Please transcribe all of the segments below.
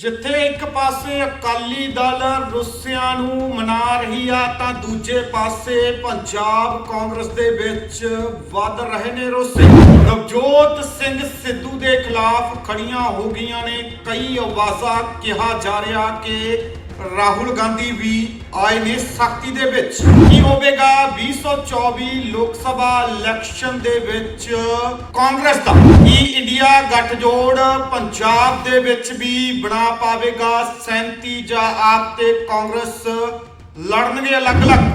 ਜਿੱਥੇ ਇੱਕ ਪਾਸੇ ਅਕਾਲੀ ਦਲ ਰੁੱਸਿਆਂ ਨੂੰ ਮਨਾ ਰਹੀ ਆ, ਤਾਂ ਦੂਜੇ ਪਾਸੇ ਪੰਜਾਬ ਕਾਂਗਰਸ ਦੇ ਵਿੱਚ ਵੱਧ ਰਹੇ ਨੇ ਰੁੱਸੇ। ਨਵਜੋਤ ਸਿੰਘ ਸਿੱਧੂ ਦੇ ਖਿਲਾਫ ਖੜੀਆਂ ਹੋ ਗਈਆਂ ਨੇ। ਕਈ ਆਵਾਜ਼ਾਂ ਕਿਹਾ ਜਾ ਰਿਹਾ ਕਿ ਰਾਹੁਲ ਗਾਂਧੀ ਵੀ ਆਏ ਨੇ ਸਖਤੀ ਦੇ ਵਿੱਚ। ਕੀ ਹੋਵੇਗਾ 2024 ਲੋਕ ਸਭਾ ਇਲੈਕਸ਼ਨ ਦੇ ਵਿੱਚ ਕਾਂਗਰਸ ਦਾ? ਕੀ ਇੰਡੀਆ ਗੱਠਜੋੜ ਪੰਜਾਬ ਦੇ ਵਿੱਚ ਵੀ ਬਣਾ ਪਾਵੇਗਾ 37 ਜਾਂ ਆਪ ਤੇ ਕਾਂਗਰਸ ਲੜਨਗੇ ਅਲੱਗ-ਅਲੱਗ?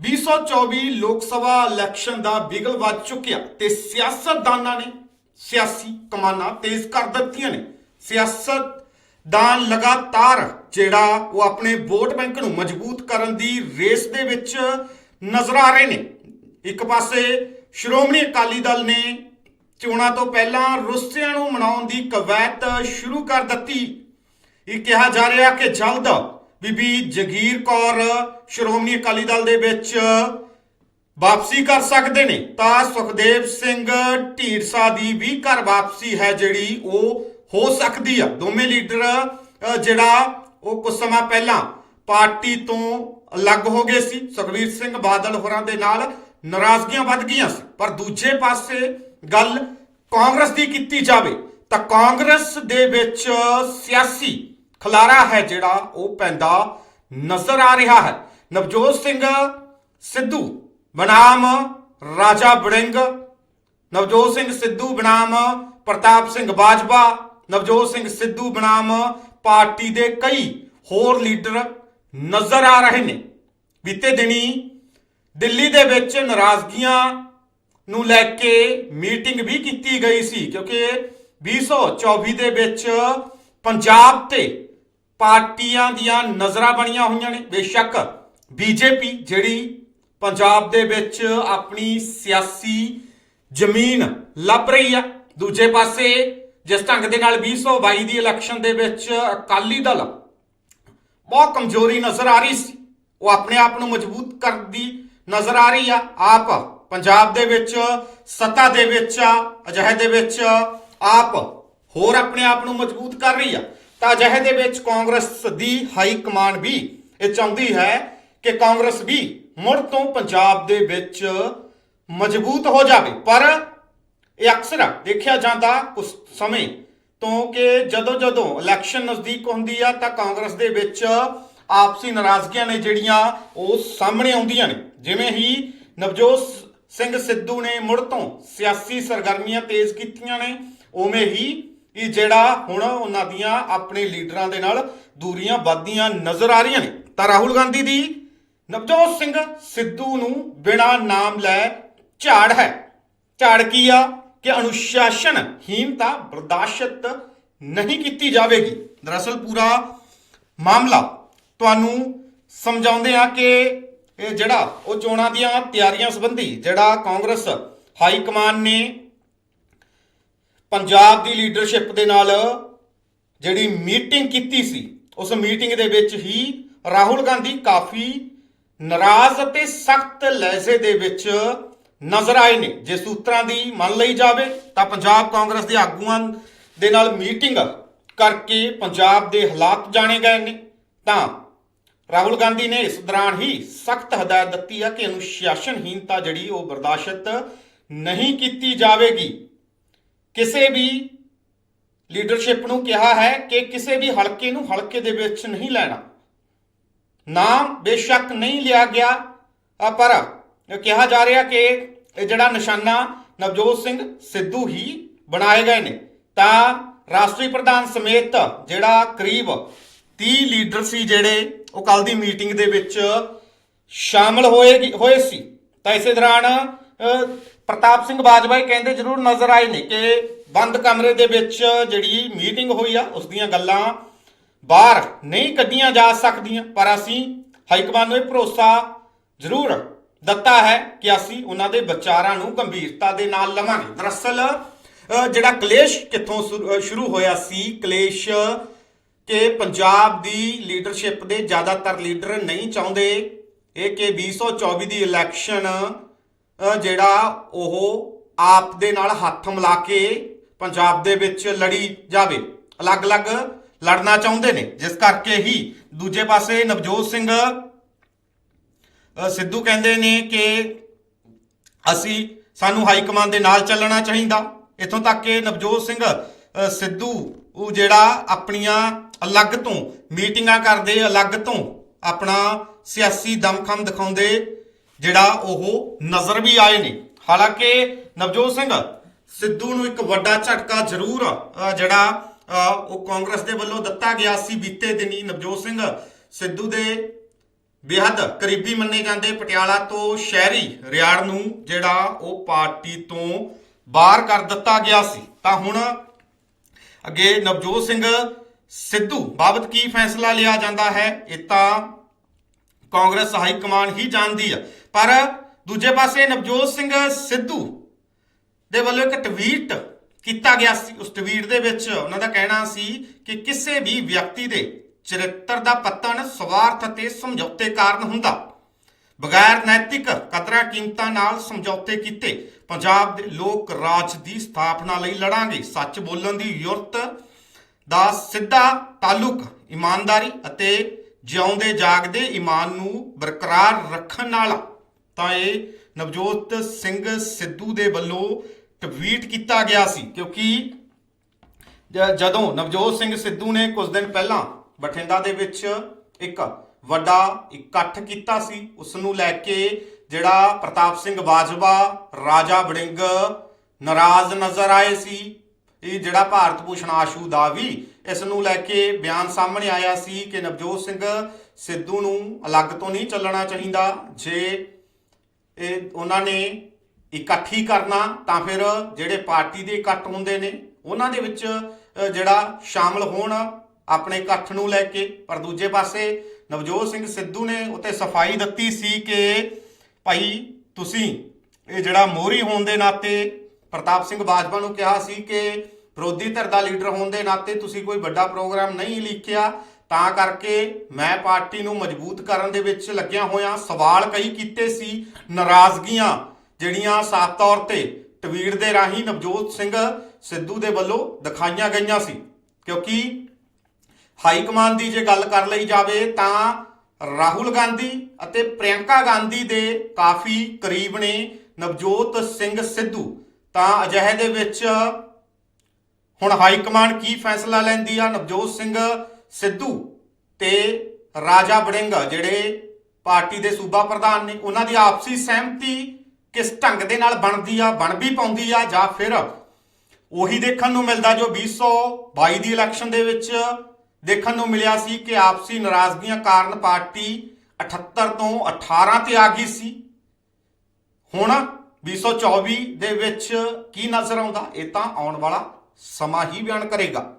ਵੀਹ ਸੌ ਚੌਵੀ ਲੋਕ ਸਭਾ ਇਲੈਕਸ਼ਨ ਦਾ ਬਿਗਲ ਵੱਜ ਚੁੱਕਿਆ ਤੇ ਸਿਆਸਤਦਾਨਾਂ ਨੇ ਸਿਆਸੀ ਕਮਾਨਾਂ ਤੇਜ਼ ਕਰ ਦਿੱਤੀਆਂ ਨੇ। ਸਿਆਸਤਦਾਨ ਲਗਾਤਾਰ ਜਿਹੜਾ ਉਹ ਆਪਣੇ ਵੋਟ ਬੈਂਕ ਨੂੰ ਮਜ਼ਬੂਤ ਕਰਨ ਦੀ ਰੇਸ ਦੇ ਵਿੱਚ ਨਜ਼ਰ ਆ ਰਹੇ ਨੇ। ਇੱਕ ਪਾਸੇ ਸ਼੍ਰੋਮਣੀ ਅਕਾਲੀ ਦਲ ਨੇ ਚੋਣਾਂ ਤੋਂ ਪਹਿਲਾਂ ਰੁੱਸਿਆਂ ਨੂੰ ਮਨਾਉਣ ਦੀ ਕਵਾਇਤ ਸ਼ੁਰੂ ਕਰ ਦਿੱਤੀ। ਇਹ ਕਿਹਾ ਜਾ ਰਿਹਾ ਕਿ ਜਲਦ ਬੀਬੀ ਜਗੀਰ ਕੌਰ ਸ਼੍ਰੋਮਣੀ ਅਕਾਲੀ ਦਲ ਦੇ ਵਿੱਚ ਵਾਪਸੀ ਕਰ ਸਕਦੇ ਨੇ। ਤਾਂ ਸੁਖਦੇਵ ਸਿੰਘ ਢੀਂਡਸਾ ਦੀ ਵੀ ਘਰ ਵਾਪਸੀ ਹੈ ਜਿਹੜੀ ਉਹ ਹੋ ਸਕਦੀ ਆ। ਦੋਵੇਂ ਲੀਡਰ ਜਿਹੜਾ ਉਹ ਕੁਝ ਸਮਾਂ ਪਹਿਲਾਂ ਪਾਰਟੀ ਤੋਂ ਅਲੱਗ ਹੋ ਗਏ ਸੀ। ਸੁਖਬੀਰ ਸਿੰਘ ਬਾਦਲ ਹੋਰਾਂ ਦੇ ਨਾਲ ਨਾਰਾਜ਼ਗੀਆਂ ਵੱਧ ਗਈਆਂ ਸੀ। ਪਰ ਦੂਜੇ ਪਾਸੇ ਗੱਲ ਕਾਂਗਰਸ ਦੀ ਕੀਤੀ ਜਾਵੇ, ਤਾਂ ਕਾਂਗਰਸ ਦੇ ਵਿੱਚ ਸਿਆਸੀ ਖਲਾਰਾ ਹੈ ਜਿਹੜਾ ਉਹ ਪੈਂਦਾ ਨਜ਼ਰ ਆ ਰਿਹਾ ਹੈ। ਨਵਜੋਤ ਸਿੰਘ ਸਿੱਧੂ ਬਨਾਮ ਰਾਜਾ ਬੜਿੰਗ ਨਵਜੋਤ ਸਿੰਘ ਸਿੱਧੂ ਬਨਾਮ, ਪ੍ਰਤਾਪ ਸਿੰਘ ਬਾਜਵਾ। ਨਵਜੋਤ ਸਿੰਘ ਸਿੱਧੂ ਬਨਾਮ ਪਾਰਟੀ ਦੇ ਕਈ ਹੋਰ ਲੀਡਰ ਨਜ਼ਰ ਆ ਰਹੇ ਨੇ। ਬੀਤੇ ਦਿਨੀ ਦਿੱਲੀ ਦੇ ਵਿੱਚ ਨਾਰਾਜ਼ਗੀਆਂ ਨੂੰ ਲੈ ਕੇ ਮੀਟਿੰਗ ਵੀ ਕੀਤੀ ਗਈ ਸੀ, ਕਿਉਂਕਿ 2024 ਦੇ ਵਿੱਚ ਪੰਜਾਬ ਤੇ ਪਾਰਟੀਆਂ ਦੀਆਂ ਨਜ਼ਰਾਂ ਬਣੀਆਂ ਹੋਈਆਂ ਨੇ। ਬੇਸ਼ੱਕ ਬੀਜੇਪੀ ਜਿਹੜੀ ਪੰਜਾਬ ਦੇ ਵਿੱਚ ਆਪਣੀ ਸਿਆਸੀ ਜ਼ਮੀਨ ਲੱਭ ਰਹੀ ਆ। ਦੂਜੇ ਪਾਸੇ ਜਿਸ ਢੰਗ ਦੇ ਨਾਲ 2022 ਦੀ ਇਲੈਕਸ਼ਨ ਦੇ ਵਿੱਚ ਅਕਾਲੀ ਦਲ ਬਹੁਤ ਕਮਜ਼ੋਰੀ ਨਜ਼ਰ ਆ ਰਹੀ ਸੀ। ਉਹ ਆਪਣੇ ਆਪ ਨੂੰ ਮਜ਼ਬੂਤ ਕਰਦੀ ਨਜ਼ਰ ਆ ਰਹੀ ਆ। ਆਪ ਪੰਜਾਬ ਦੇ ਵਿੱਚ ਸੱਤਾ ਦੇ ਵਿੱਚ ਅਜਿਹੇ ਦੇ ਵਿੱਚ ਆਪ ਹੋਰ ਆਪਣੇ ਆਪ ਨੂੰ ਮਜ਼ਬੂਤ ਕਰ ਰਹੀ ਆ। ਤਾਂ ਅਜਿਹੇ ਦੇ ਵਿੱਚ ਕਾਂਗਰਸ ਦੀ ਹਾਈ ਕਮਾਂਡ ਵੀ ਇਹ ਚਾਹੁੰਦੀ ਹੈ ਕਿ ਕਾਂਗਰਸ ਵੀ ਮੁੜ ਤੋਂ ਪੰਜਾਬ ਦੇ ਵਿੱਚ ਮਜ਼ਬੂਤ ਹੋ ਜਾਵੇ। ਪਰ ਇਹ ਅਕਸਰ ਦੇਖਿਆ ਜਾਂਦਾ ਕੁਝ ਸਮੇਂ ਤੋਂ ਕਿ ਜਦੋਂ ਜਦੋਂ ਇਲੈਕਸ਼ਨ ਨਜ਼ਦੀਕ ਹੁੰਦੀ ਆ ਤਾਂ ਕਾਂਗਰਸ ਦੇ ਵਿੱਚ ਆਪਸੀ ਨਾਰਾਜ਼ਗੀਆਂ ਨੇ ਜਿਹੜੀਆਂ ਉਹ ਸਾਹਮਣੇ ਆਉਂਦੀਆਂ ਨੇ। ਜਿਵੇਂ ਹੀ ਨਵਜੋਤ ਸਿੰਘ ਸਿੱਧੂ ਨੇ ਮੁੜ ਤੋਂ ਸਿਆਸੀ ਸਰਗਰਮੀਆਂ ਤੇਜ਼ ਕੀਤੀਆਂ ਨੇ, ਉਵੇਂ ਹੀ ਇਹ ਜਿਹੜਾ ਹੁਣ ਉਹਨਾਂ ਦੀਆਂ ਆਪਣੇ ਲੀਡਰਾਂ ਦੇ ਨਾਲ ਦੂਰੀਆਂ ਵੱਧਦੀਆਂ ਨਜ਼ਰ ਆ ਰਹੀਆਂ ਨੇ। ਤਾਂ ਰਾਹੁਲ ਗਾਂਧੀ ਦੀ ਨਵਜੋਤ ਸਿੰਘ ਸਿੱਧੂ ਨੂੰ ਬਿਨਾ ਨਾਮ ਲੈ ਝਾੜ ਹੈ। ਝਾੜ ਕੀ ਆ? ਕਿ ਅਨੁਸ਼ਾਸਨਹੀਨਤਾ ਬਰਦਾਸ਼ਤ ਨਹੀਂ ਕੀਤੀ ਜਾਵੇਗੀ। ਦਰਅਸਲ ਪੂਰਾ ਮਾਮਲਾ ਤੁਹਾਨੂੰ ਸਮਝਾਉਂਦੇ ਆ ਕਿ ਇਹ ਜਿਹੜਾ ਉਹ ਚੋਣਾਂ ਦੀਆਂ ਤਿਆਰੀਆਂ ਸੰਬੰਧੀ ਜਿਹੜਾ ਕਾਂਗਰਸ ਹਾਈ ਕਮਾਨ ਨੇ ਪੰਜਾਬ ਦੀ ਲੀਡਰਸ਼ਿਪ ਦੇ ਨਾਲ ਜਿਹੜੀ ਮੀਟਿੰਗ ਕੀਤੀ ਸੀ, ਉਸ ਮੀਟਿੰਗ ਦੇ ਵਿੱਚ ਹੀ ਰਾਹੁਲ ਗਾਂਧੀ ਕਾਫੀ ਨਾਰਾਜ਼ ਅਤੇ ਸਖਤ ਲਹਿਜ਼ੇ ਦੇ ਵਿੱਚ ਨਜ਼ਰ ਆਏ ਨੇ। ਜੇ ਸੂਤਰਾਂ ਦੀ ਮੰਨ ਲਈ ਜਾਵੇ ਤਾਂ ਪੰਜਾਬ ਕਾਂਗਰਸ ਦੇ ਆਗੂਆਂ ਦੇ ਨਾਲ ਮੀਟਿੰਗ ਕਰਕੇ ਪੰਜਾਬ ਦੇ ਹਾਲਾਤ ਜਾਣੇ ਗਏ ਨੇ। ਤਾਂ ਰਾਹੁਲ ਗਾਂਧੀ ਨੇ ਇਸ ਦੌਰਾਨ ਹੀ ਸਖਤ ਹਦਾਇਤ ਦਿੱਤੀ ਹੈ ਕਿ ਅਨੁਸ਼ਾਸਨਹੀਨਤਾ ਜਿਹੜੀ ਉਹ ਬਰਦਾਸ਼ਤ ਨਹੀਂ ਕੀਤੀ ਜਾਵੇਗੀ। ਕਿਸੇ ਵੀ ਲੀਡਰਸ਼ਿਪ ਨੂੰ ਕਿਹਾ ਹੈ ਕਿ ਕਿਸੇ ਵੀ ਹਲਕੇ ਨੂੰ ਹਲਕੇ ਦੇ ਵਿੱਚ ਨਹੀਂ ਲੈਣਾ। ਨਾਮ ਬੇਸ਼ੱਕ ਨਹੀਂ ਲਿਆ ਗਿਆ। ਪਰ ਕਿਹਾ ਜਾ ਰਿਹਾ ਕਿ ਇਹ ਜਿਹੜਾ ਨਿਸ਼ਾਨਾ ਨਵਜੋਤ ਸਿੰਘ ਸਿੱਧੂ ਹੀ ਬਣਾਏ ਗਏ ਨੇ, ਤਾਂ ਰਾਸ਼ਟਰੀ ਪ੍ਰਧਾਨ ਸਮੇਤ ਜਿਹੜਾ ਕਰੀਬ 30 ਲੀਡਰ ਸੀ ਜਿਹੜੇ ਉਹ ਕੱਲ ਦੀ ਮੀਟਿੰਗ ਦੇ ਵਿੱਚ ਸ਼ਾਮਲ ਹੋਏ ਹੋਏ ਸੀ। ਤਾਂ ਇਸੇ ਦੌਰਾਨ ਪ੍ਰਤਾਪ ਸਿੰਘ ਬਾਜਵਾ ਕਹਿੰਦੇ ਜ਼ਰੂਰ ਨਜ਼ਰ ਆਏ ਨੇ ਕਿ ਬੰਦ ਕਮਰੇ ਦੇ ਵਿੱਚ ਜਿਹੜੀ ਮੀਟਿੰਗ ਹੋਈ ਆ, ਉਸ ਦੀਆਂ ਗੱਲਾਂ ਬਾਹਰ ਨਹੀਂ ਕੱਢੀਆਂ ਜਾ ਸਕਦੀਆਂ, ਪਰ ਅਸੀਂ ਹਾਈਕਮਾਨ ਨੂੰ ਇਹ ਭਰੋਸਾ ਜ਼ਰੂਰ ਦਿੱਤਾ ਹੈ ਕਿ ਅਸੀਂ ਉਹਨਾਂ ਦੇ ਵਿਚਾਰਾਂ ਨੂੰ ਗੰਭੀਰਤਾ ਦੇ ਨਾਲ ਲਵਾਂਗੇ। ਦਰਅਸਲ ਜਿਹੜਾ ਕਲੇਸ਼ ਕਿੱਥੋਂ ਸ਼ੁਰੂ- ਸ਼ੁਰੂ ਹੋਇਆ ਸੀ, ਕਲੇਸ਼ ਕਿ ਪੰਜਾਬ ਦੀ ਲੀਡਰਸ਼ਿਪ ਦੇ ਜ਼ਿਆਦਾਤਰ ਲੀਡਰ ਨਹੀਂ ਚਾਹੁੰਦੇ, ਇਹ ਕਿ 2024 ਦੀ ਇਲੈਕਸ਼ਨ ਜਿਹੜਾ ਉਹ ਆਪ ਦੇ ਨਾਲ ਹੱਥ ਮਿਲਾ ਕੇ ਪੰਜਾਬ ਦੇ ਵਿੱਚ ਲੜੀ ਜਾਵੇ। ਅਲੱਗ-ਅਲੱਗ ਲੜਨਾ ਚਾਹੁੰਦੇ ਨੇ। ਜਿਸ ਕਰਕੇ ਹੀ ਦੂਜੇ ਪਾਸੇ ਨਵਜੋਤ ਸਿੰਘ ਸਿੱਧੂ ਕਹਿੰਦੇ ਨੇ ਕਿ ਅਸੀਂ ਸਾਨੂੰ ਹਾਈ ਕਮਾਂਡ ਦੇ ਨਾਲ ਚੱਲਣਾ ਚਾਹੀਦਾ। ਇਥੋਂ ਤੱਕ ਕਿ ਨਵਜੋਤ ਸਿੰਘ ਸਿੱਧੂ ਉਹ ਜਿਹੜਾ ਆਪਣੀਆਂ ਅਲੱਗ ਤੋਂ ਮੀਟਿੰਗਾਂ ਕਰਦੇ ਅਲੱਗ ਤੋਂ ਆਪਣਾ ਸਿਆਸੀ ਦਮਖਮ ਦਿਖਾਉਂਦੇ ਜਿਹੜਾ ਉਹ ਨਜ਼ਰ ਵੀ ਆਏ ਨੇ। ਹਾਲਾਂਕਿ ਨਵਜੋਤ ਸਿੰਘ ਸਿੱਧੂ ਨੂੰ ਇੱਕ ਵੱਡਾ ਝਟਕਾ ਜ਼ਰੂਰ ਅ, ਜਿਹੜਾ ਉਹ ਕਾਂਗਰਸ ਦੇ ਵੱਲੋਂ ਦਿੱਤਾ ਗਿਆ ਸੀ ਬੀਤੇ ਦਿਨੀ ਨਵਜੋਤ ਸਿੰਘ ਸਿੱਧੂ ਦੇ ਬੇਹੱਦ ਕਰੀਬੀ ਮੰਨੇ ਜਾਂਦੇ ਪਟਿਆਲਾ ਤੋਂ ਸ਼ਹਿਰੀ ਰਿਆੜ ਨੂੰ, ਜਿਹੜਾ ਉਹ ਪਾਰਟੀ ਤੋਂ ਬਾਹਰ ਕਰ ਦਿੱਤਾ ਗਿਆ ਸੀ। ਤਾਂ ਹੁਣ ਅੱਗੇ ਨਵਜੋਤ ਸਿੰਘ ਸਿੱਧੂ ਬਾਬਤ ਕੀ ਫੈਸਲਾ ਲਿਆ ਜਾਂਦਾ ਹੈ, ਇਹ ਤਾਂ ਕਾਂਗਰਸ ਹਾਈ ਕਮਾਨ ਹੀ ਜਾਣਦੀ ਆ। ਪਰ ਦੂਜੇ ਪਾਸੇ ਨਵਜੋਤ ਸਿੰਘ ਸਿੱਧੂ ਦੇ ਵੱਲੋਂ ਇੱਕ ਟਵੀਟ ਕੀਤਾ ਗਿਆ ਸੀ। ਉਸ ਟਵੀਟ ਦੇ ਵਿੱਚ ਉਹਨਾਂ ਦਾ ਕਹਿਣਾ ਸੀ ਕਿ ਕਿਸੇ ਵੀ ਵਿਅਕਤੀ ਦੇ ਚਰਿੱਤਰ ਦਾ ਪਤਨ ਸਵਾਰਥ ਅਤੇ ਸਮਝੌਤੇ ਕਾਰਨ ਹੁੰਦਾ। ਬਗੈਰ ਨੈਤਿਕ ਕਦਰਾਂ ਕੀਮਤਾਂ ਨਾਲ ਸਮਝੌਤੇ ਕੀਤੇ, ਪੰਜਾਬ ਦੇ ਲੋਕ ਰਾਜ ਦੀ ਸਥਾਪਨਾ ਲਈ ਲੜਾਂਗੇ। ਸੱਚ ਬੋਲਣ ਦੀ ਯੁਰਤ ਦਾ ਸਿੱਧਾ ਤਾਲੁਕ ਇਮਾਨਦਾਰੀ ਅਤੇ ਜਿਉਂਦੇ ਜਾਗਦੇ ਈਮਾਨ ਨੂੰ ਬਰਕਰਾਰ ਰੱਖਣ ਨਾਲ ਤਾਂ ਇਹ ਨਵਜੋਤ ਸਿੰਘ ਸਿੱਧੂ ਦੇ ਵੱਲੋਂ ਟਵੀਟ ਕੀਤਾ ਗਿਆ ਸੀ, ਕਿਉਂਕਿ ਜਦੋਂ ਨਵਜੋਤ ਸਿੰਘ ਸਿੱਧੂ ਨੇ ਕੁਝ ਦਿਨ ਪਹਿਲਾਂ ਬਠਿੰਡਾ ਦੇ ਵਿੱਚ ਇੱਕ ਵੱਡਾ ਇਕੱਠ ਕੀਤਾ ਸੀ, ਉਸ ਨੂੰ ਲੈ ਕੇ ਜਿਹੜਾ ਪ੍ਰਤਾਪ ਸਿੰਘ ਬਾਜਵਾ, ਰਾਜਾ ਵੜਿੰਗ ਨਾਰਾਜ਼ ਨਜ਼ਰ ਆਏ ਸੀ, ਇਹ ਜਿਹੜਾ ਭਾਰਤ ਭੂਸ਼ਣ ਆਸ਼ੂ ਦਾ ਵੀ, ਇਸ ਨੂੰ ਲੈ ਕੇ ਬਿਆਨ ਸਾਹਮਣੇ ਆਇਆ ਸੀ ਕਿ ਨਵਜੋਤ ਸਿੰਘ ਸਿੱਧੂ ਨੂੰ ਅਲੱਗ ਤੋਂ ਨਹੀਂ ਚੱਲਣਾ ਚਾਹੀਦਾ, ਜੇ ਇਹ, ਉਹਨਾਂ ਨੇ ਇਕੱਠੀ ਕਰਨਾ ਤਾਂ ਫਿਰ ਜਿਹੜੇ ਪਾਰਟੀ ਦੇ ਇਕੱਠ ਹੁੰਦੇ ਨੇ, ਉਹਨਾਂ ਦੇ ਵਿੱਚ ਜਿਹੜਾ ਸ਼ਾਮਲ ਹੋਣ ਆਪਣੇ ਇਕੱਠ ਨੂੰ ਲੈ ਕੇ। ਪਰ ਦੂਜੇ ਪਾਸੇ ਨਵਜੋਤ ਸਿੰਘ ਸਿੱਧੂ ਨੇ ਉੱਤੇ ਸਫ਼ਾਈ ਦਿੱਤੀ ਸੀ ਕਿ ਭਾਈ ਤੁਸੀਂ ਇਹ ਜਿਹੜਾ ਮੋਹਰੀ ਹੋਣ ਦੇ ਨਾਤੇ, ਪ੍ਰਤਾਪ ਸਿੰਘ ਬਾਜਵਾ ਨੂੰ ਕਿਹਾ ਸੀ ਕਿ ਵਿਰੋਧੀ ਧਿਰ ਦਾ ਲੀਡਰ ਹੋਣ ਦੇ ਨਾਤੇ ਤੁਸੀਂ ਕੋਈ ਵੱਡਾ ਪ੍ਰੋਗਰਾਮ ਨਹੀਂ ਲਿਖਿਆ, ਤਾਂ ਕਰਕੇ ਮੈਂ ਪਾਰਟੀ ਨੂੰ ਮਜ਼ਬੂਤ ਕਰਨ ਦੇ ਵਿੱਚ ਲੱਗਿਆ ਹੋਇਆ ਸਵਾਲ ਕਈ ਕੀਤੇ ਸੀ, ਨਾਰਾਜ਼ਗੀਆਂ। ਜਿਹੜੀਆਂ ਸਾਫ਼ ਤੌਰ ਤੇ ਟਵੀਟ ਦੇ ਰਾਹੀਂ ਨਵਜੋਤ ਸਿੰਘ ਸਿੱਧੂ ਦੇ ਵੱਲੋਂ ਦਿਖਾਈਆਂ ਗਈਆਂ ਸੀ। ਕਿਉਂਕਿ ਹਾਈ ਕਮਾਨ ਦੀ ਜੇ ਗੱਲ ਕਰ ਲਈ ਜਾਵੇ ਤਾਂ ਰਾਹੁਲ ਗਾਂਧੀ ਅਤੇ ਪ੍ਰਿਯੰਕਾ ਗਾਂਧੀ ਦੇ ਕਾਫੀ ਕਰੀਬ ਨੇ ਨਵਜੋਤ ਸਿੰਘ ਸਿੱਧੂ। ਤਾਂ ਅਜਿਹੇ ਦੇ ਵਿੱਚ ਹੁਣ ਹਾਈ ਕਮਾਂਡ ਕੀ ਫੈਸਲਾ ਲੈਂਦੀ ਆ? ਨਵਜੋਤ ਸਿੰਘ ਸਿੱਧੂ ਤੇ ਰਾਜਾ ਬੜਿੰਗ ਜਿਹੜੇ ਪਾਰਟੀ ਦੇ ਸੂਬਾ ਪ੍ਰਧਾਨ ਨੇ, ਉਹਨਾਂ ਦੀ ਆਪਸੀ ਸਹਿਮਤੀ ਕਿਸ ਢੰਗ ਦੇ ਨਾਲ ਬਣਦੀ ਆ, ਬਣ ਵੀ ਪਾਉਂਦੀ ਆ ਜਾਂ ਫਿਰ ਉਹੀ ਦੇਖਣ ਨੂੰ ਮਿਲਦਾ ਜੋ 2022 ਦੀ ਇਲੈਕਸ਼ਨ ਦੇ ਵਿੱਚ ਦੇਖਣ ਨੂੰ ਮਿਲਿਆ ਸੀ ਕਿ ਆਪਸੀ ਨਾਰਾਜ਼ਗੀਆਂ ਕਾਰਨ ਪਾਰਟੀ 78 ਤੋਂ 18 ਤੇ ਆ ਗਈ ਸੀ। ਹੁਣ 2024 ਦੇ ਵਿੱਚ ਕੀ ਨਜ਼ਰ ਆਉਂਦਾ? ਇਹ ਤਾਂ ਆਉਣ ਵਾਲਾ ਸਮਾਂ ਹੀ ਬਿਆਨ ਕਰੇਗਾ।